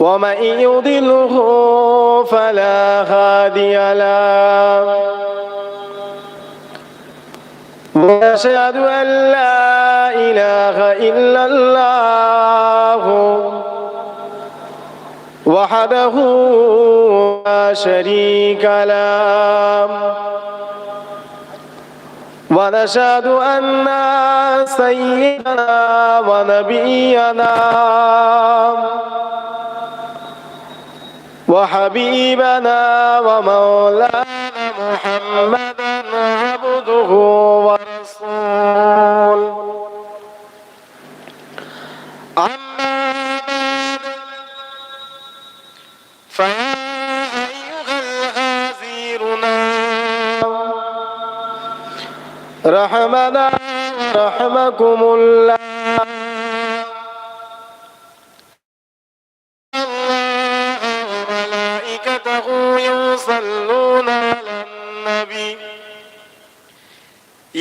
ومن يضله فلا هادي له واشهد ان لا اله الا الله وحده لا شريك له ونشهد ان سيدنا ونبينا وحبيبنا ومولانا محمدا عبده ورسوله أما بعد فيا أيها الغازرون رحمنا ورحمكم الله.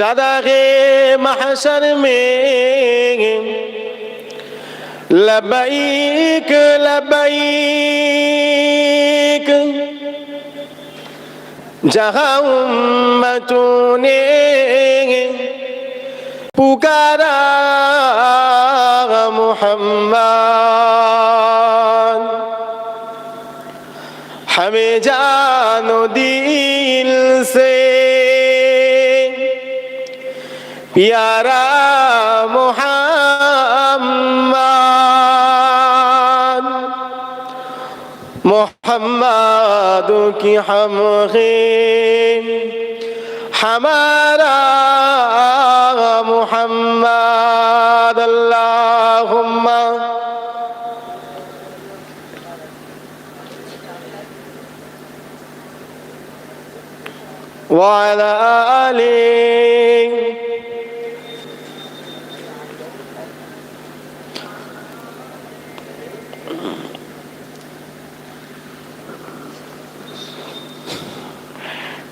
شدق محشر में لبيك لبيك जहाँ उम्मतों ने पुकारा मोहम्मद हमें जानो दिल से পিয়ারা মোহাম্মদ মোহাম্মদ কি হাম হামারা মোহাম্মদ আল্লাহুম্মা। وعلى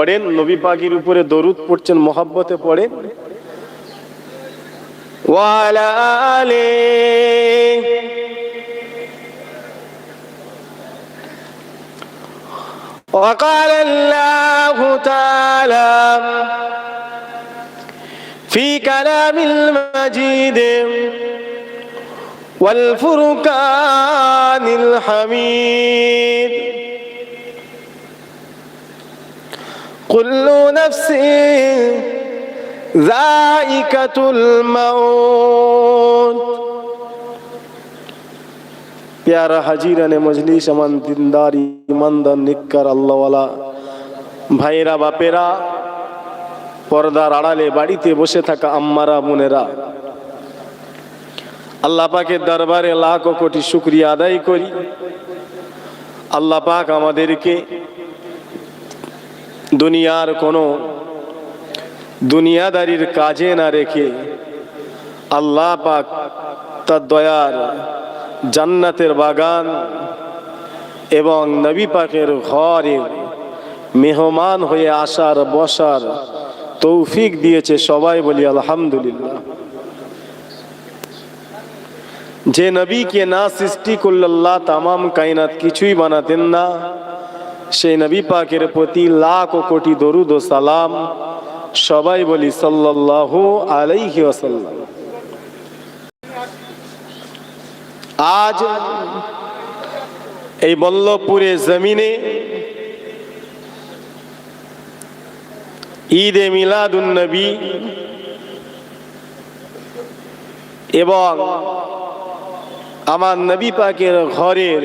পড়েন নবী পাখির উপরে দরুদ পড়ছেন মহাব্বতে পড়েন ওয়ালা আলিহি وقال الله تعالى في كلام المجيد والفرقان الحميد كل نفس ذائقة الموت প্যারা হাজিরানে মজলিস আমান দিনদার ইমানদার নিকার আল্লাহওয়ালা ভাইরা বাপেরা পর্দার আড়ালে বাড়িতে বসে থাকা আম্মারা বোনেরা আল্লাহ পাকের দরবারে লাখ ও কোটি শুক্রিয়া আদায় করি আল্লাহ পাক আমাদেরকে দুনিয়ার কোনো দুনিয়াদারির কাজে না রেখে আল্লাহ পাক তার দয়ার জান্নাতের বাগান এবং নবী পাকের ঘরে মেহমান হয়ে আসার, বসার তৌফিক দিয়েছে সবাই বলি আলহামদুলিল্লাহ। যে নবীকে না সৃষ্টি করল আল্লাহ তামাম কায়নাত কিছুই বানাতেন না। সেই নবী পাকের প্রতি লাখ কোটি দরুদ ও সালাম সবাই বলি সাল্লাল্লাহু আলাইহি ওয়াসাল্লাম। আজ এই বল্লভপুরে জমিনে ঈদে মিলাদুন নবী এবং আমার নবী পাকের ঘরের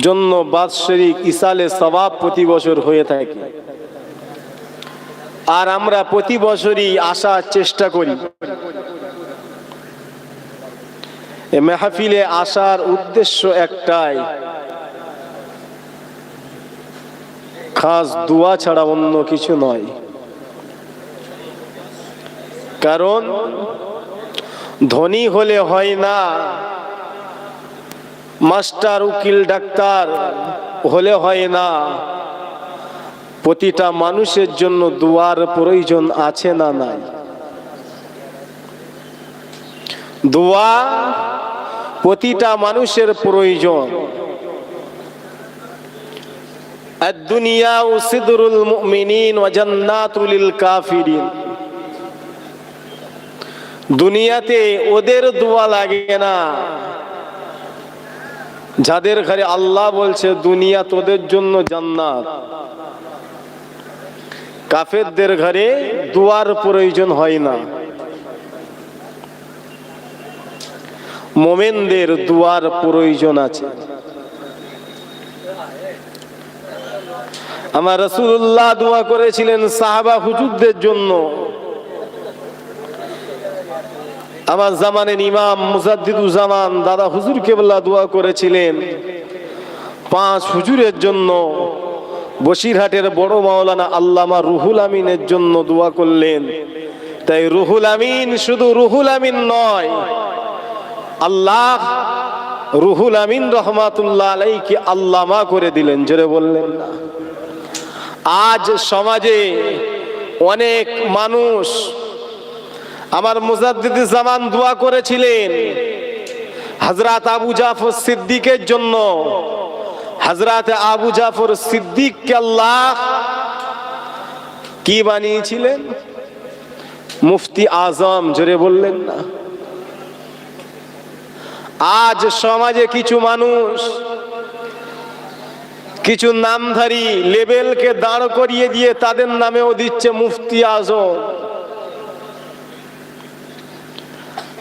জন্য বাৎসরিক ইসালে সবাব প্রতি বছর হয়ে থাকে। আর আমরা প্রতি বছরই আসার চেষ্টা করি। মেহফিলে আসার উদ্দেশ্য একটাই। খাস দোয়া ছাড়া অন্য কিছু নয়। কারণ ধনী হলে হয় না। মাস্টার, উকিল, ডাক্তার হলে হয় না। প্রতিটা মানুষের জন্য দুয়ার প্রয়োজন আছে না নাই? দোয়া প্রতিটা মানুষের প্রয়োজন। সিদরুল দুনিয়াতে ওদের দোয়া লাগে না। যাদের ঘরে আল্লাহ বলছে, দুনিয়া তোদের জন্য জান্নাত। কাফেরদের ঘরে দুয়ার প্রয়োজন হয় না। মোমেনদের দুয়ার প্রয়োজন আছে। আমার রসুল্লাহ দোয়া করেছিলেন সাহাবা হুজুরদের জন্য। আমার জামানের ইমাম মুজাদ্দিদুজ্জামান দাদা হুজুর কেবলা দোয়া করেছিলেন। পাঁচ হুজুরের জন্য, বসিরহাটের বড় মাওলানা আল্লামা রুহুল আমিনের জন্য দোয়া করলেন। তাই রুহুল আমিন শুধু রুহুল আমিন নয়, আল্লাহ রুহুল আমিন রহমাতুল্লাহ আলাইকে আল্লামা করে দিলেন, জোরে বললেন না। আজ সমাজে অনেক মানুষ আমার মুজাদ্দিদ জামান দোয়া করেছিলেন। হজরত আবু জাফর সিদ্দিকের জন্য। হজরত আবু জাফর সিদ্দিককে আল্লাহ কি বানিয়েছিলেন? মুফতি আজম, জোরে বললেন না। আজ সমাজে কিছু মানুষ কিছু নামধারী লেবেলকে দাঁড় করিয়ে দিয়ে তাদের নামেও দিচ্ছে মুফতি আজম।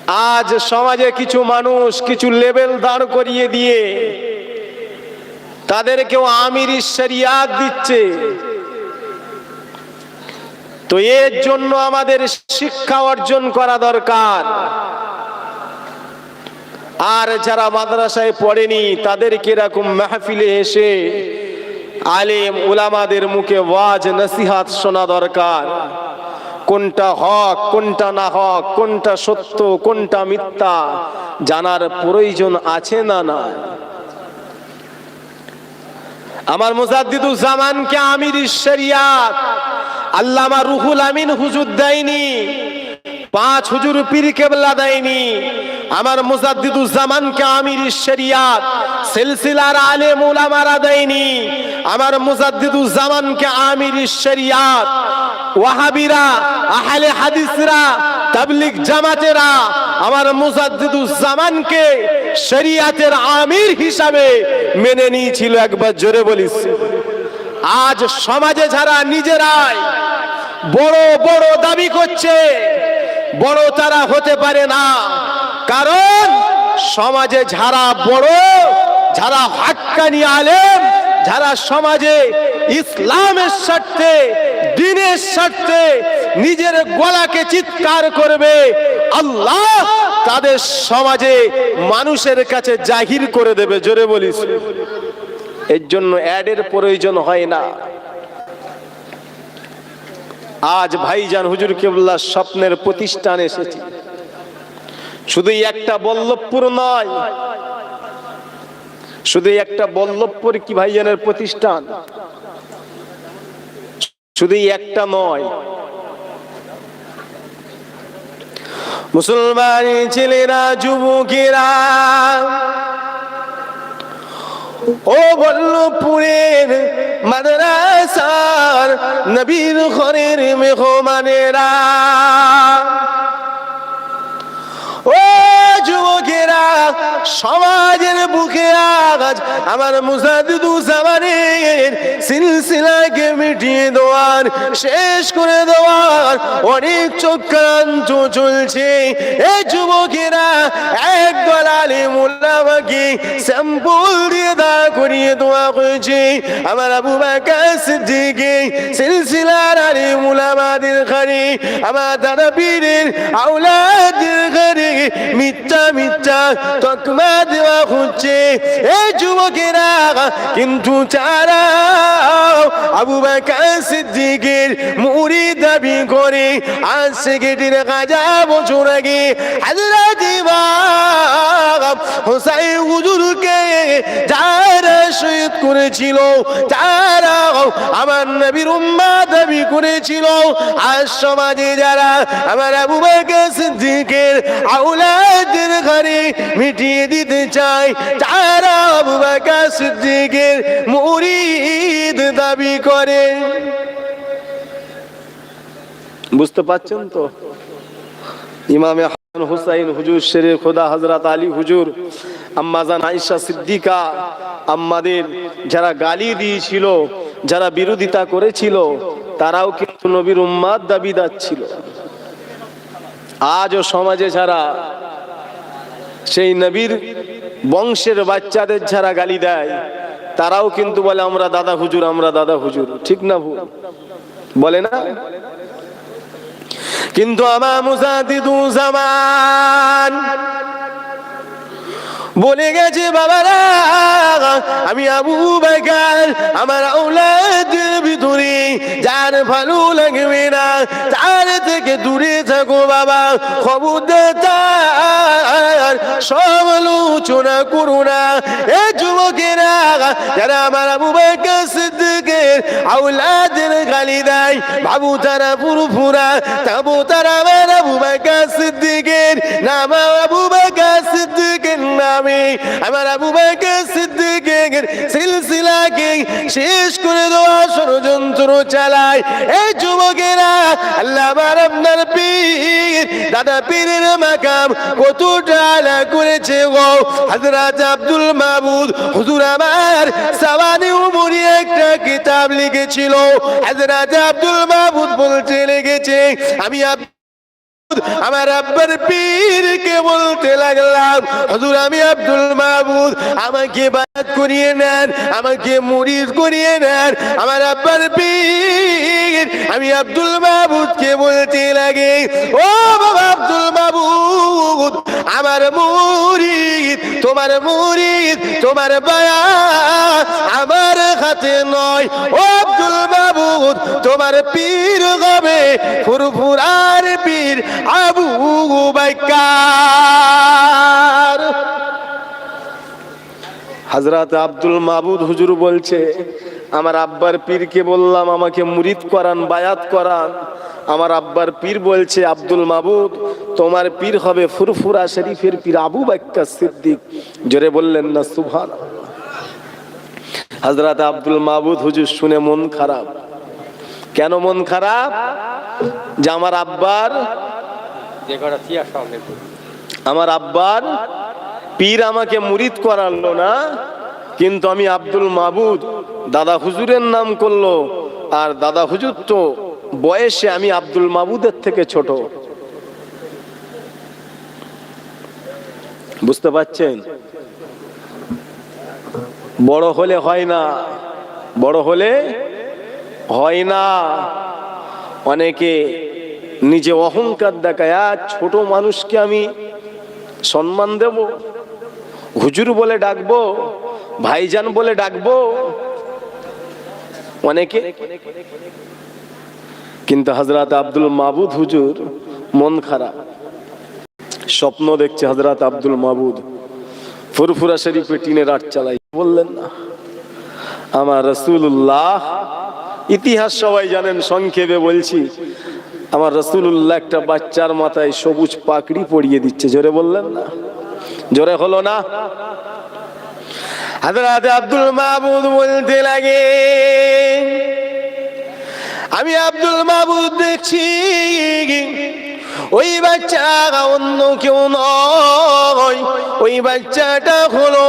আজ সমাজে কিছু মানুষ কিছু লেবেল দাঁড় করিয়ে দিয়ে তাদেরকেও আমির শরিয়াত দিচ্ছে। তো এর জন্য আমাদের শিক্ষা অর্জন করা দরকার। আর যারা মাদ্রাসায় পড়েনি, তাদেরকে এরকম মাহফিলে এসে আলেম উলামাদের মুখে ওয়াজ, নসিহাত শোনা দরকার। কোনটা হক, কোনটা না হক, কোনটা সত্য, কোনটা মিথ্যা জানার প্রয়োজন আছে না না আমার মুজাদ্দিদুজ্জামানকে আমির শরিয়াত আল্লামা রুহুল আমিন হুজুর দেয়নি। পাঁচ হুজুর পীর কেবলা দেয়নি। আমার মুজাদ্দিদুল জামানকে আমির শরিয়াত সিলসিলার আলেম উলামারা দেয়নি। আমার মুজাদ্দিদুল জামানকে আমির শরিয়াত ওয়াহাবিরা, আহলে হাদিসরা, তাবলিগ জামাতেরা আমার মুজাদ্দিদুল জামানকে শরিয়াতের আমির হিসাবে মেনে নিয়েছিল একবার জোরে বলিস। আজ সমাজে যারা নিজেরাই বড় বড় দাবি করছে বড় তারা হতে পারে না। কারণ সমাজে যারা বড়, যারা হাক্কানি আলেম, যারা সমাজে ইসলামের স্বার্থে, দিনের স্বার্থে নিজের গলাকে চিৎকার করবে, আল্লাহ তাদের সমাজে মানুষের কাছে জাহির করে দেবে। জোরে বলিস। এর জন্য অ্যাডের প্রয়োজন হয় না। আজ ভাইজান হুজুর কেবলা স্বপ্নের প্রতিষ্ঠান এসেছি। শুধু একটা বল্লভপুর নয়, শুধু একটা বল্লভপুর কি ভাইজানের প্রতিষ্ঠান? শুধু একটা নয় মুসলমান ছেলেরা, যুবকেরা ও বল্লভপুরের মাদ্রাসার নবীর ঘরের মেহমানেরা। ও সমাজের বুকে আজ আমার মুসাদিদু জামানের সিলসিলাকে মিটিয়ে দেওয়ার, শেষ করে দেওয়ার অনেক চক্রান্ত চলছে। এই যুবকেরা এক দলালে মোল্লামাকে স্যাম্পল দিয়ে দা করিয়ে দেওয়া হয়েছে। আমার আবু বাকার সিদ্দিকে সিলসিলার আলী মুলামাদের ঘরে, আমার দাদা পীরের আউলাদের ঘরে মিথ্যা মিথ্যা তকমা দেওয়া হচ্ছে। এই যুবকেরা কিন্তু চারা আবু সিদ্দিকের মুড়ি দাবি করে। আজ সেকেটের হাজার বছর আগে হাজরাত ইমাম হোসাইন হুজুরকে যারা শহীদ করেছিল যারা আমার নবীর উম্মা দাবি করেছিল। আজ সমাজে যারা আমার আবু বকর সিদ্দিকের আউলাদের ঘরে মিটিয়ে দিতে চায় তারা সিদ্দিকের মুরিদ দাবি করে। বুঝতে পারছেন তো? ইমামে হাসান হুসাইন হুজুর শেরে খোদা হজরত আলী হুজুর আম্মাজান আয়েশা সিদ্দিকা আম্মাদের যারা গালি দিয়েছিল, যারা বিরোধিতা করেছিল, তারাও কিন্তু নবীর উম্মাদ দাবিদার ছিল আজও সমাজে যারা সেই নবীর বংশের বাচ্চাদের যারা গালি দেয়, তারাও কিন্তু বলে, আমরা দাদা হুজুর, আমরা দাদা হুজুর। ঠিক না ভুল? বলে না? কিন্তু আমার মুজাদিদু জামান বলে গেছে বাবারা আমি আবু বেকার, আমার আউলাদের ভিতরে, যার ভালো লাগবে না, তার থেকে দূরে থাকো বাবা, খবরদার সমালোচনা করো না। এ যুবকেরা, যারা আমার আবু বেকার সিদ্দিকের আউলাদের গালি দেয় বাবু তারা পুরুপুরা তাবু তারা আমার আবু বেকার সিদ্দিকের শেষ করে দেওয়া ষড়যন্ত্র চালায়। এই যুবকেরা আল্লাহ আমার আপনার পীর, দাদা পীরের মাকাম কত ডালা করেছে গো। হযরত আব্দুল মাহমুদ হুজুর আমার সাবানি উমরি একটা কিতাব লিখেছিল। হযরত আব্দুল মাহমুদ বলতে লেগেছে, আমি আমার আব্বার পীরকে বলতে লাগলাম, হুজুর, আমি আব্দুল মাহমুদ আমাকে বাদ করিয়ে নেন, আমাকে মুরিদ করিয়ে নেন। আমার আব্বার পীর, আমি আব্দুল মাহমুদকে বলতে লাগে, ও বাবা আব্দুল মাহমুদ আমার মুরিদ তোমার মুরিদ তোমার বায়া আমার হাতে নয়। ও আব্দুল মাহমুদ তোমার পীর হবে ফুরফুরার পীর আবু বাইকার হজরত আব্দুল মাহবুদ হুজুর বলছে, আমার আব্বার পীরকে বললাম, আমাকে মুরিদ করান, বায়াত করান। আমার আব্বার পীর বলছে, আব্দুল মাহবুদ তোমার পীর হবে ফুরফুরা শরীফের পীর আবু বাক্কা সিদ্দিক। জোরে বললেন না সুভান হজরত আব্দুল মাহবুদ হুজুর শুনে মন খারাপ। কেন মন খারাপ? যে আমার আব্বার আমার আব্বার পীর আমাকে মুরিদ করালো না কিন্তু আমি আব্দুল মাহবুদ দাদা হুজুরের নাম করল আর দাদা হুজুর তো বয়সে আমি আব্দুল মাহবুদের থেকে ছোট। বুঝতে পারছেন? বড় হলে হয় না বড় হলে হয় না। অনেকে নিজে অহংকার দেখায় আর ছোট মানুষকে আমি সম্মান দেব, হুজুর বলে ডাকবো, ভাইজান বলে ডাকবো। অনেকে। কিন্তু হজরত আব্দুল মাবুদ হুজুর মন খারাপ। স্বপ্ন দেখছে হজরত আব্দুল মাবুদ ফুরফুরা শরীফে টিনের আট চালাই। বললেন, না, আমার রসুল্লাহ ইতিহাস সবাই জানেন, সংক্ষেপে বলছি। আমার রসুল্লাহ একটা বাচ্চার মাথায় সবুজ পাকড়ি পরিয়ে দিচ্ছে, জোরে বললেন না? জোরে হলো না? হাজরাতে আব্দুল মাহবুদ বলতে লাগে, আমি আব্দুল মাহবুদ দেখছি। ওই বাচ্চা অন্য কেউ নয়। ওই বাচ্চাটা হলো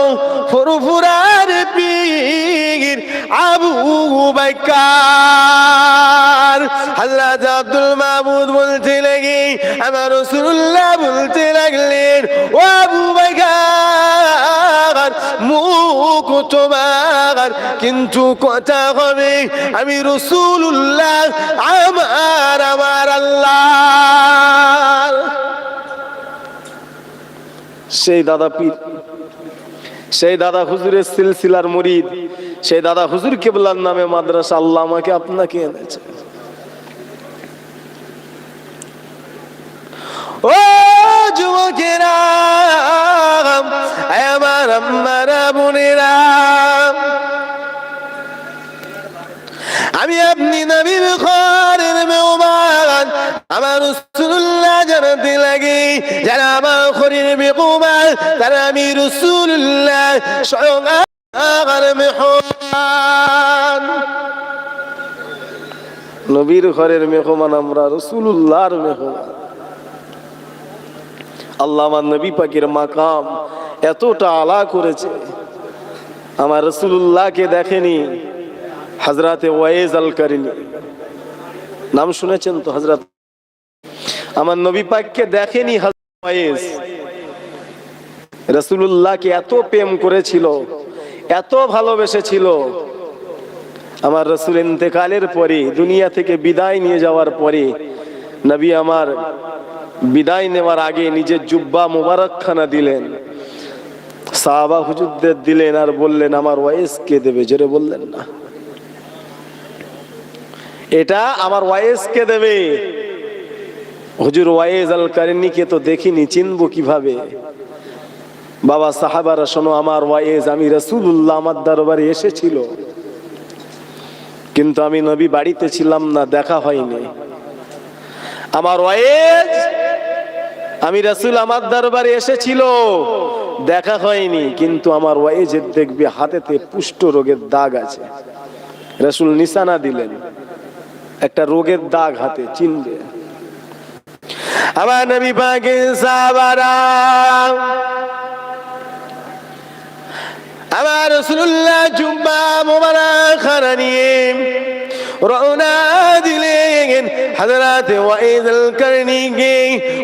ফুরফুরার পীর আবু বাক্কার হযরত আব্দুল মাহমুদ বলতে লাগে, আমার রাসূলুল্লাহ বলতে লাগলেন, ও আবু বাইকার মুখ তোমার, কিন্তু কথা হবে, আমি রসুল্লাহ আমার আমার আল্লাহ সেই দাদা পীর, সেই দাদা হুজুরের সিলসিলার মরিদ, সেই দাদা হুজুর কেবলার নামে মাদ্রাসা, আল্লাহ আমাকে আপনাকে এনেছে। ও যুবকেরা, আমার আম্মারা, বোনেরা আমি আপনি নবীর ঘরের মেহমান। আমার রসুল্লাহ জানাতে লাগে যারা আমার ঘরের মেহমান, তারা আমি রসুল্লাহ স্বয়ং আমার মেহমান। নবীর ঘরের মেহমান আমরা, রসুল্লাহর মেহমান। আল্লাহ আমার নবী পাকের মাকাম এতটা আলা করেছে। আমার রসুল্লাহকে দেখেনি। হজরতে ওয়াইজ আল কারিনি নাম শুনেছেন তো হজরত আমার নবী পাককে দেখেনি ওয়াইজ। রসুল্লাহকে এত প্রেম করেছিল, এত ভালোবেসেছিল। আমার রসুল ইন্তেকালের পরে, দুনিয়া থেকে বিদায় নিয়ে যাওয়ার পরে, নবী আমার বিদায় নেওয়ার আগে নিজের জুব্বা মুবারকখানা দিলেন। সাহাবা হুজুরদের দিলেন আর বললেন, আমার ওয়াইস কে দেবে? জোরে বললেন না। এটা আমার ওয়াইস কে দেবে। হুজুর ওয়াইজ আল কারিনীকে তো দেখিনি, চিনবো কীভাবে? বাবা সাহাবারা, শোনো, আমার ওয়াইজ, আমি রসুল্লাহ আমার দরবারে এসেছিল। কিন্তু আমি নবী বাড়িতে ছিলাম না, দেখা হয়নি। আমার ওয়াইজ, আমি রসুল আমার দরবারে এসেছিল, দেখা হয়নি। কিন্তু আমার ওয়াইজের দেখবে হাতেতে পুষ্ট রোগের দাগ আছে। রসুল নিশানা দিলেন। একটা রোগের দাগ হাতে চিনবে আমার নবী পাকে সাহাবারা, আমার রসুল্লাহ জুম্মা খানা নিয়ে রওনা দিলেন। হযরত ওয়াইদ আল কারনিকে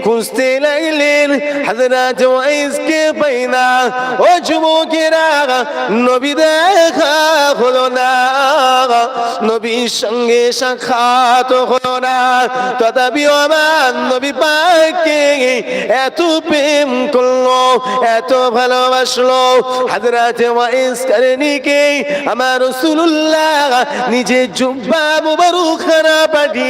খুঁজতে লাগলেন, হযরত ওয়াইজকে পাইনা। ও যুবকেরা, নবী দেখা হলো না। নবীর সঙ্গে সাক্ষাৎ হলো না। তথাপি আমার নবী পাককে এত প্রেম করল, এত ভালোবাসলো। হযরত ওয়াইজ কারনিকে আমার রাসূলুল্লাহ নিজে জুব্বা মুবারক খানা পাঠিয়ে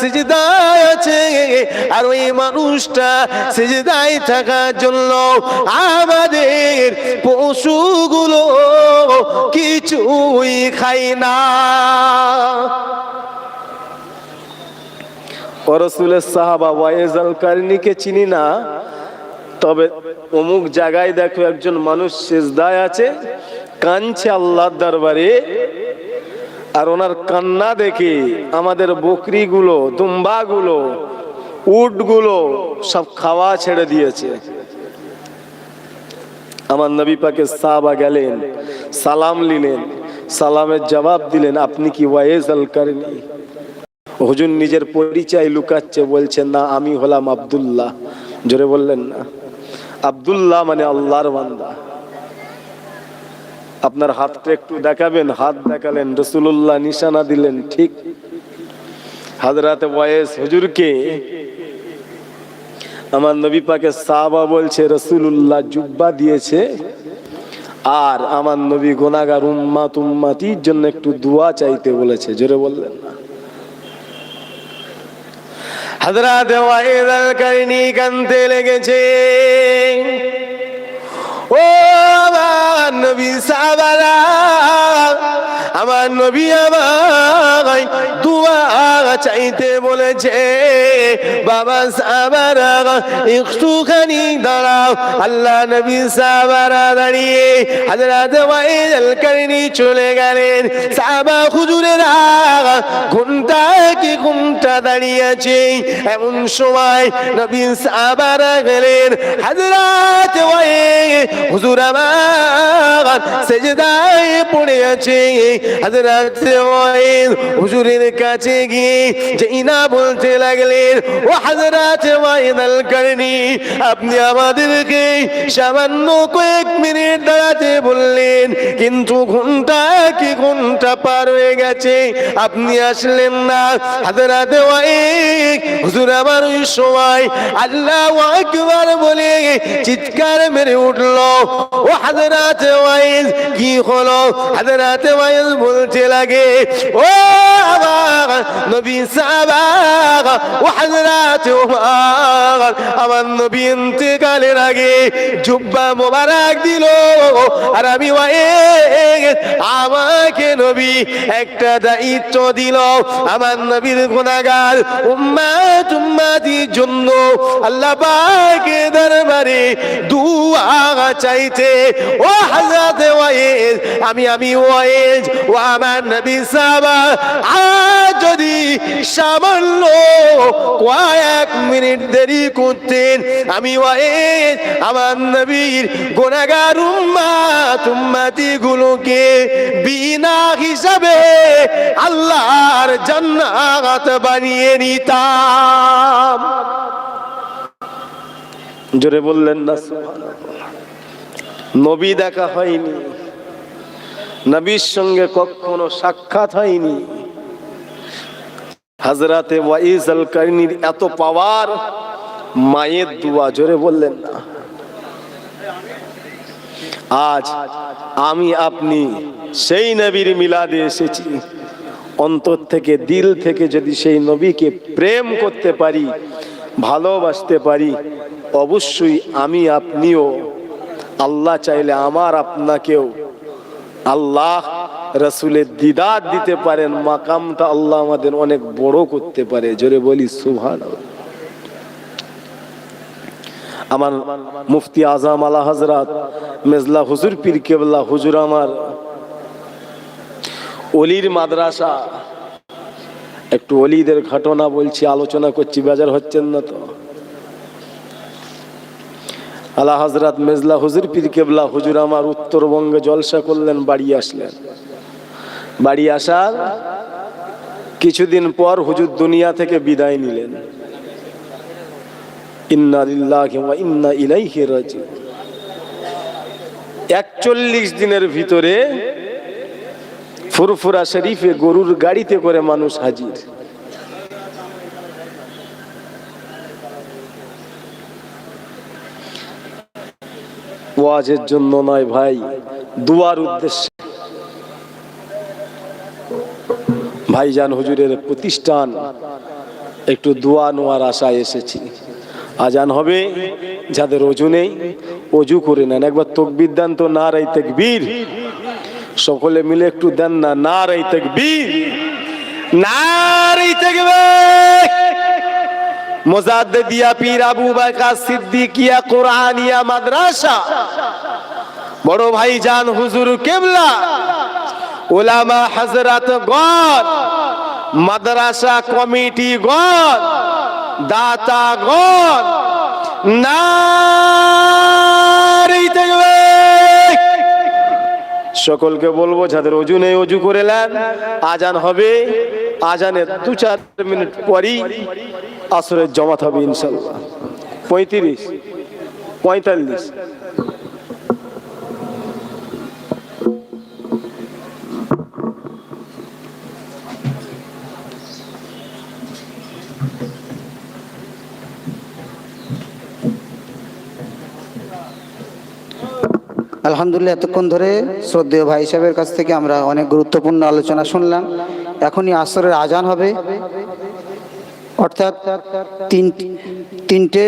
সিজদায় আছে। আর ওই মানুষটা থাকার জন্য আমাদের পশুগুলো কিছুই খায় না। রসুলের সাহাবা ওয়াইজ আল কারনিকে চিনি না, তবে অমুক জায়গায় দেখো একজন মানুষ সেজদায় আছে কানছে আল্লাহর দরবারে। আর ওনার কান্না দেখে আমাদের বকরিগুলো, দুম্বাগুলো, উটগুলো সব খাওয়া ছেড়ে দিয়েছে। আমার নবী পাকে সাহাবা গেলেন, সালাম নিলেন, সালামের জবাব দিলেন, আপনি কি ওয়াইজ আল কারনি? হুজুর নিজের পরিচয় লুকাচ্ছে বলছেন না, আমি হলাম আব্দুল্লাহ। জোরে বললেন না। আব্দুল্লাহ মানে আল্লাহর বান্দা। আপনার হাতটা একটু দেখাবেন, হাত দেখালেন রসুল্লাহ নিশানা দিলেন, ঠিক। হাজরাতে বয়েস হুজুরকে আমার নবী পাকে সাহাবা বলছে রসুল্লাহ জুব্বা দিয়েছে, আর আমার নবী গোনাগার উম্মাত উম্মাতির জন্য একটু দোয়া চাইতে বলেছে, জোরে বললেন না। হাজরাত ওয়াহিদ আল কানতে লেগেছে। ও আমার নবী সাহাবারা আমার নবী আমায় দোয়া চাইতে বলেছে, বাবা সাহাবারা একটুখানি দাঁড়াও। আল্লাহ নবী সাহাবারা দাঁড়িয়ে হাজরাত ওয়াহিদ আল কারিনি চলে গেলেন। সাহাবা হুজুরেরা ঘুমটা কি ঘুমটা দাঁড়িয়েছে? এমন সময় নবী সাহাবারা গেলেন হাজরাত ওয়াহিদ হুজুর আমার সেজদায় পড়ে আছে ওয়াহিদ হুজুরের কাছে গিয়ে বলতে লাগলেন, ও ওয়াহিদ আল আপনি আমাদেরকে সামান্য কয়েক মিনিট দাঁড়াতে বললেন, কিন্তু ঘণ্টা কি ঘণ্টা পার হয়ে গেছে, আপনি আসলেন না। হাজরাত ওয়াহিদ হুজুর আমার ওই সময় আল্লাহ আকবার বলে চিৎকার মেরে উঠল, ও হাজরাত ওয়াইজ কি হলো? হাজরাত ওয়াইজ বলতে লাগে। ও নবী সাহাবা ও হাজরাত ওমর আমার নবী ইন্তেকালের আগে জুব্বা মোবারক দিল আর আমি আমাকে নবী একটা দায়িত্ব দিল আমার নবীর গুনাহগার উম্মাত উম্মাতির জন্য আল্লাহ পাকে দরবারে দুয়া চাইতে ও হযরত ওয়াইজ আমি আমি ওয়াইজ ও আমার নবী আজ যদি সামান্য কয়েক মিনিট দেরি করতেন, আমি ওয়াইজ আমার নবীর উম্মাত উম্মাতি গুলোকে বিনা হিসাবে আল্লাহর জান্নাত বানিয়ে নিতাম। জোরে বললেন না নবী দেখা হয়নি। নবীর সঙ্গে কখনো সাক্ষাৎ হয়নি। হাজরাতে ওয়াইজ আল কারিনীর এত পাওয়ার, মায়ের দুয়া জোরে বললেন না। আজ আমি আপনি সেই নবীর মিলাদে এসেছি। অন্তর থেকে, দিল থেকে যদি সেই নবীকে প্রেম করতে পারি, ভালোবাসতে পারি, অবশ্যই আমি আপনিও, আল্লাহ চাইলে আমার আপনাকেও, আল্লাহ রসুলের দিদার দিতে পারেন, মাকামটা আল্লাহ আমাদের অনেক বড় করতে পারে। জোরে বলি সুভান আমার মুফতি আজম আলা হজরত মেজলা হুজুর পীর কেবলা হুজুর আমার অলির মাদ্রাসা। একটু অলিদের ঘটনা বলছি, আলোচনা করছি, বেজার হচ্ছেন না তো? আলা হজরত মেজলা হুজুর পীর কেবলা হুজুর আমার উত্তরবঙ্গে জলসা করলেন, বাড়ি আসলেন। বাড়ি আসার কিছুদিন পর হুজুর দুনিয়া থেকে বিদায় নিলেন। একচল্লিশ দিনের ভিতরে ফুরফুরা শরীফে গরুর গাড়িতে করে মানুষ হাজির। ওয়াজের জন্য নয় ভাই, দুয়ার উদ্দেশ্যে। ভাইজান হুজুরের প্রতিষ্ঠান, একটু দোয়া নোয়ার আশায় এসেছি। আজান হবে, যাদের অজু নেই, অজু করে নেন। একবার তকবির দেন তো না রাই তেকবীর। সকলে মিলে একটু দেন না না রাই তেকবীর। না রাই তেকবীর। মোজাদ্দিয়া পীর আবু বকর সিদ্দিকিয়া কোরআনিয়া মাদ্রাসা। বড় ভাই জান হুজুর কেবলা। ওলামা হাজরাত গণ, মাদ্রাসা কমিটি গণ, দাতা গণ থাকবে। সকলকে বলব, যাদের অজু নেই, অজু করে নেন। আজান হবে। আজানের দু চার মিনিট পরই আসরের জমাত হবে, ইনশাল্লাহ। পঁয়ত্রিশ, পঁয়তাল্লিশ। আলহামদুলিল্লাহ, এতক্ষণ ধরে শ্রদ্ধেয় ভাই সাহেবের কাছ থেকে আমরা অনেক গুরুত্বপূর্ণ আলোচনা শুনলাম। এখনই আসরের আজান হবে। অর্থাৎ তিন তিনটে